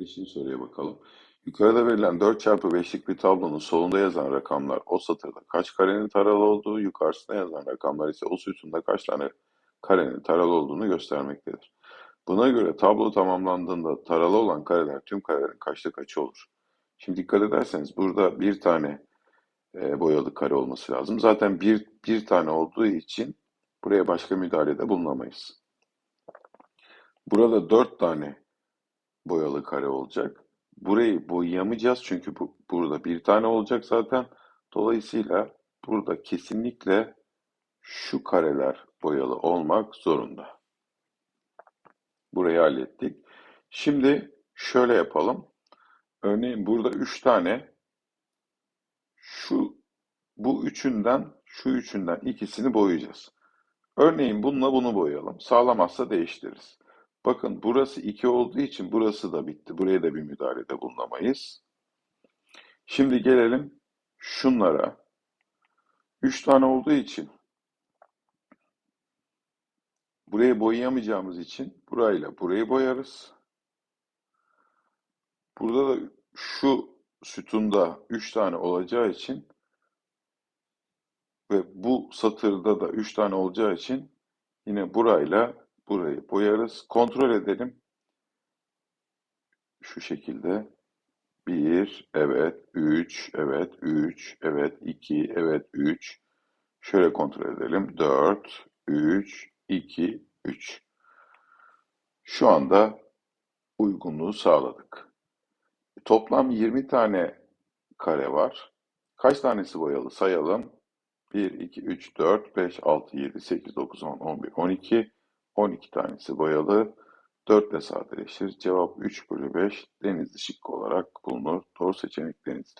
Beşinci soruya bakalım. Yukarıda verilen 4 çarpı 5'lik bir tablonun solunda yazan rakamlar o satırda kaç karenin taralı olduğu, yukarısında yazan rakamlar ise o sütunda kaç tane karenin taralı olduğunu göstermektedir. Buna göre tablo tamamlandığında taralı olan kareler tüm karelerin kaçta kaçı olur? Şimdi dikkat ederseniz burada bir tane e, boyalı kare olması lazım. Zaten bir, bir tane olduğu için buraya başka müdahalede bulunamayız. Burada dört tane boyalı kare olacak. Burayı boyayamayacağız çünkü bu, burada bir tane olacak zaten. Dolayısıyla burada kesinlikle şu kareler boyalı olmak zorunda. Burayı hallettik. Şimdi şöyle yapalım. Örneğin burada üç tane şu bu üçünden şu üçünden ikisini boyayacağız. Örneğin bununla bunu boyayalım. Sağlamazsa değiştiririz. Bakın burası 2 olduğu için burası da bitti. Buraya da bir müdahalede bulunamayız. Şimdi gelelim şunlara. 3 tane olduğu için burayı boyayamayacağımız için burayla burayı boyarız. Burada da şu sütunda 3 tane olacağı için ve bu satırda da 3 tane olacağı için yine burayla burayı boyarız. Kontrol edelim. Şu şekilde. 1, evet, 3, evet, 3, evet, 2, evet, 3. Şöyle kontrol edelim. 4, 3, 2, 3. Şu anda uygunluğu sağladık. Toplam 20 tane kare var. Kaç tanesi boyalı sayalım. 1, 2, 3, 4, 5, 6, 7, 8, 9, 10, 11, 12. 12 tanesi boyalı. 4 ile sadeleşir. Cevap 3 bölü 5 denizli şıkkı olarak bulunur. Doğru seçenek denizli.